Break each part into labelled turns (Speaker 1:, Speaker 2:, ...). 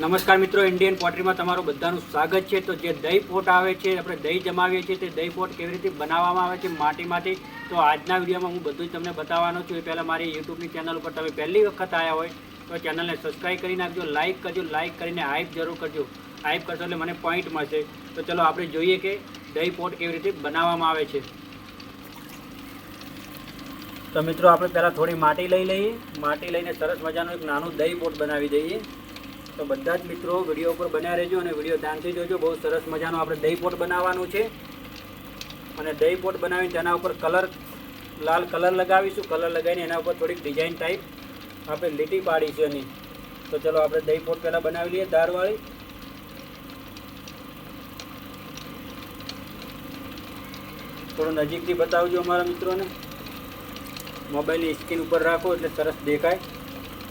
Speaker 1: નમસ્કાર મિત્રો ઇન્ડિયન પોટરીમાં તમારું બધાનું સ્વાગત છે. તો જે દહીં પોટ આવે છે, આપણે દહીં જમાવીએ છીએ, તે દહીં પોટ કેવી રીતે બનાવવામાં આવે છે માટીમાંથી? તો આજના વિડીયોમાં હું બધું જ તમને બતાવવાનો છું. એ પહેલાં મારી યુટ્યુબની ચેનલ ઉપર તમે પહેલી વખત આવ્યા હોય, તો ચેનલને સબસ્ક્રાઈબ કરી નાખજો લાઇક કરજો લાઇક કરીને હાઇપ જરૂર કરજો. હાઇપ કરશો એટલે મને પોઈન્ટ મળશે. તો ચલો આપણે જોઈએ કે દહીં પોટ કેવી રીતે બનાવવામાં આવે છે. તો મિત્રો, આપણે પહેલાં થોડી માટી લઈ લઈએ. માટી લઈને સરસ મજાનું એક નાનું દહીં પોટ બનાવી દઈએ. તો બધા જ મિત્રો વીડિયો ઉપર બન્યા રહેજો અને વીડિયો ધ્યાનથી જોજો. બહુ સરસ મજાનું આપણે દહીં પોટ બનાવવાનું છે. અને દહીં પોટ બનાવીને તેના ઉપર કલર, લાલ કલર લગાવીશું. કલર લગાવીને એના ઉપર થોડીક ડિઝાઇન ટાઈપ આપણે લીટી પાડીશું એની. તો ચલો આપણે દહીં પોટ પહેલાં બનાવી લઈએ દાળવાળી. થોડું નજીકથી બતાવજો અમારા મિત્રોને. મોબાઈલની સ્ક્રીન ઉપર રાખો એટલે સરસ દેખાય.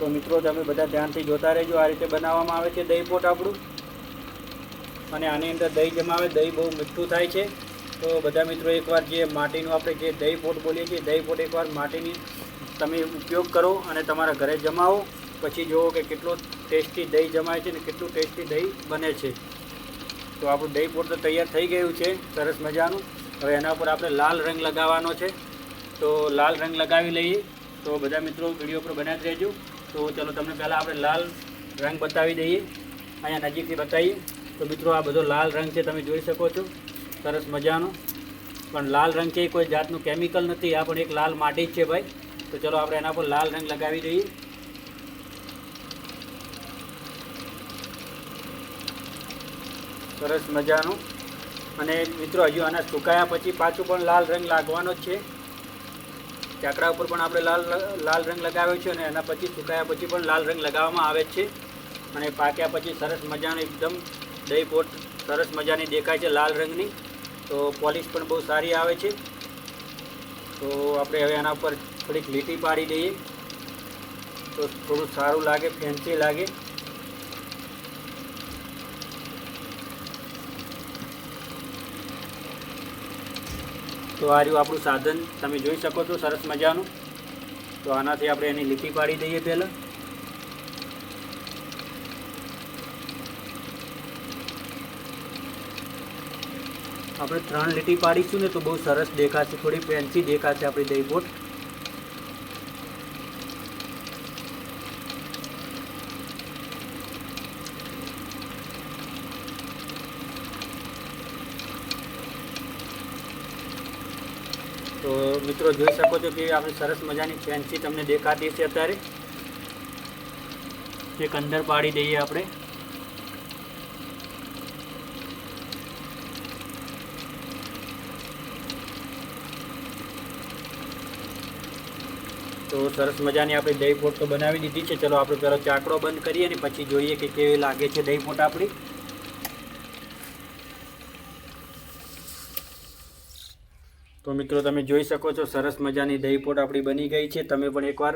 Speaker 1: તો મિત્રો, તમે બધા ધ્યાનથી જોતા રહેજો આ રીતે બનાવવામાં આવે છે દહીં પોટ આપણું. અને આની અંદર દહીં જમાવે, દહીં બહુ મીઠું થાય છે. તો બધા મિત્રો, એકવાર જે માટીનું આપણે જે દહીં પોટ બોલીએ છીએ, દહીં પોટ એકવાર માટીની તમે ઉપયોગ કરો અને તમારા ઘરે જમાવો. પછી જુઓ કે કેટલો ટેસ્ટી દહીં જમાય છે ને કેટલું ટેસ્ટી દહીં બને છે. તો આપણું દહીં પોટ તો તૈયાર થઈ ગયું છે, સરસ મજાનું. હવે એના ઉપર આપણે લાલ રંગ લગાવવાનો છે. તો લાલ રંગ લગાવી લઈએ. તો બધા મિત્રો, વીડિયો પર બનાવી રહેજો. તો ચલો તમને પહેલાં આપણે લાલ રંગ બતાવી દઈએ. અહીંયા નજીકથી બતાવીએ. તો મિત્રો, આ બધો લાલ રંગ છે, તમે જોઈ શકો છો. સરસ મજાનો. પણ લાલ રંગ છે એ કોઈ જાતનું કેમિકલ નથી. આ પણ એક લાલ માટી જ છે ભાઈ. તો ચલો આપણે એના પર લાલ રંગ લગાવી દઈએ. સરસ મજાનું. અને મિત્રો, હજુ આના સુકાયા પછી પાછું પણ લાલ રંગ લાગવાનો જ છે. ચાકડા ઉપર પણ આપણે લાલ લાલ રંગ લગાવ્યો છે અને એના પછી સુકાયા પછી પણ લાલ રંગ લગાવવામાં આવે છે. અને પાક્યા પછી સરસ મજાનું એકદમ દહીં પોટ સરસ મજાની દેખાય છે લાલ રંગની. તો પોલિશ પણ બહુ સારી આવે છે. તો આપણે હવે એના ઉપર થોડીક લીટી પાડી દઈએ. તો થોડું સારું લાગે ફેન્સી લાગે. તો આ રહ્યું આપણું સાધન. તમે જોઈ શકો છો, સરસ મજાનું. તો આનાથી આપણે એની લીટી પાડી દઈએ પહેલાં. આપણે ત્રણ લીટી પાડીશું ને તો બહુ સરસ દેખાશે, થોડી ફેન્સી દેખાશે આપણી દહીં બોટ. તો મિત્રો જોઈ શકો છો કે આપણે સરસ મજાની ફેન્સી તમને દેખાતી છે અત્યારે. એક અંદર પાડી દઈએ આપણે. તો સરસ મજાની આપણે દહીં પોટ તો બનાવી દીધી છે. ચલો આપણે પહેલો ચાકડો બંધ કરીએ અને પછી જોઈએ કે કેવી લાગે છે દહીં પોટ આપણી. તો મિત્રો તમે જોઈ શકો છો, સરસ મજાની દહીં પોટ આપણી બની ગઈ છે. તમે પણ એકવાર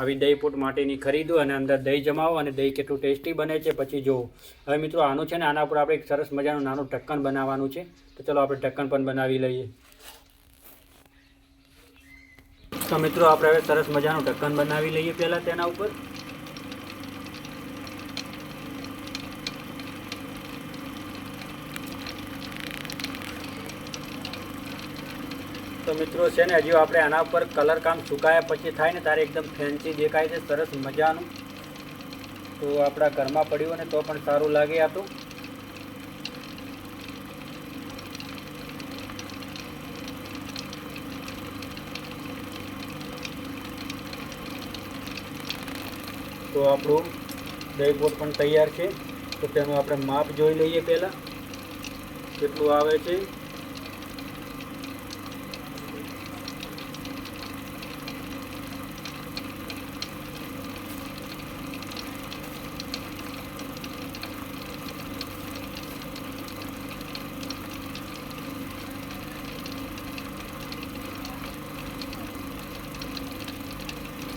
Speaker 1: આવી દહીં પોટ માટેની ખરીદો અને અંદર દહીં જમાવો અને દહીં કેટલું ટેસ્ટી બને છે. પછી જુઓ. હવે મિત્રો આનું છે ને, આના પર આપણે એક સરસ મજાનું નાનું ઢક્કન બનાવવાનું છે. તો ચલો આપણે ઢક્કન પણ બનાવી લઈએ. તો મિત્રો આપણે હવે સરસ મજાનું ઢક્કન બનાવી લઈએ પહેલાં તેના ઉપર. તો મિત્રો, છે ને, હજુ આપણે આના ઉપર કલર કામ સુકાયા પછી થાય ને, તારે એકદમ ફેન્સી દેખાય છે, સરસ મજાનું. તો આપણા ઘરમાં પડ્યું ને, તો પણ સારું લાગે આ તો. આપણું દહીં પણ તૈયાર છે. તો તેનું આપણે માપ જોઈ લઈએ પહેલાં. કેટલું આવે છે?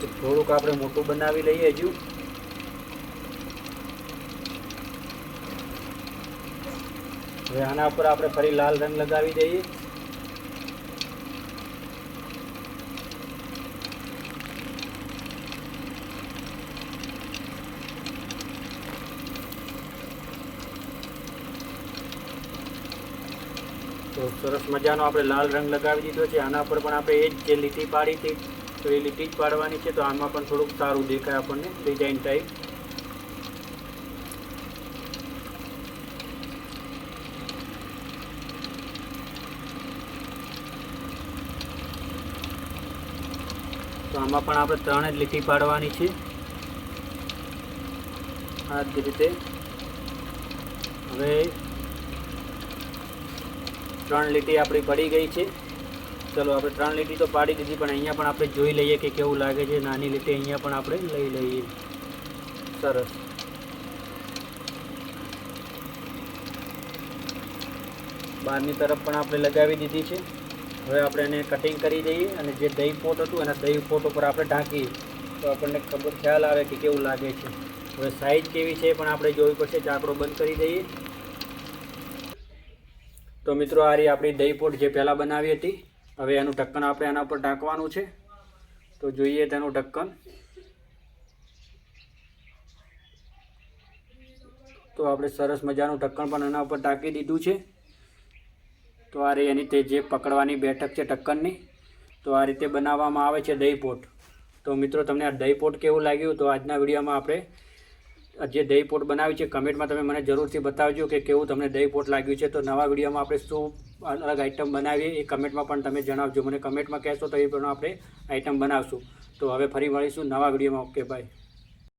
Speaker 1: થોડુંક આપણે મોટું બનાવી લઈએ હજુ. હવે આના ઉપર આપણે ફરી લાલ રંગ લગાવી દઈએ. તો સરસ મજાનો આપણે લાલ રંગ લગાવી દીધો છે. આના પર પણ આપણે એ જ જે લીટી પાડી હતી. તો એ લીટી જ પાડવાની છે, તો આમાં પણ થોડુંક સારું દેખાય આપણને ડિઝાઇન ટાઈપ તો આમાં પણ આપણે ત્રણ જ લીટી પાડવાની છે. આ જ રીતે. હવે ત્રણ લીટી આપણી પડી ગઈ છે. ચલો આપણે ત્રણ લીટી તો પાડી દીધી, પણ અહીંયા પણ આપણે જોઈ લઈએ કે કેવું લાગે છે. નાની લીટી અહીંયા પણ આપણે લઈ લઈએ. સરસ. બહારની તરફ પણ આપણે લગાવી દીધી છે. હવે આપણે એને કટિંગ કરી દઈએ અને જે દહીં પોટ હતું એના દહીં પોટ ઉપર આપણે ઢાંકીએ. તો આપણને ખબર, ખ્યાલ આવે કે કેવું લાગે છે. હવે સાઈઝ કેવી છે પણ આપણે જોવી પડશે. ચાકડો બંધ કરી દઈએ. તો મિત્રો, આ રહી આપણી દહીં પોટ જે પહેલાં બનાવી હતી. હવે એનું ઢક્કન આપણે એના પર ઢાંકવાનું છે. તો જોઈએ તેનું ઢક્કન. તો આપણે સરસ મજાનું ઢક્કન પણ એના ઉપર ઢાંકી દીધું છે. તો આ એની તે જે પકડવાની બેઠક છે ઢક્કનની, તો આ રીતે બનાવવામાં આવે છે દહીં પોટ તો મિત્રો, તમને આ દહીં પોટ કેવું લાગ્યું? તો આજના વિડીયોમાં આપણે જે દહીંપોટ પોટ બનાવ્યું છે, કમેન્ટમાં તમે મને જરૂરથી બતાવજો કે કેવું તમને દહીં પોટ લાગ્યું છે. તો નવા વિડીયોમાં આપણે શું અલગ આઈટમ બનાવીએ એ કમેન્ટમાં પણ તમે જણાવજો. મને કમેન્ટમાં કહેશો તો એ પણ આપણે આઈટમ બનાવશું. તો હવે ફરી મળીશું નવા વિડીયોમાં. Okay bye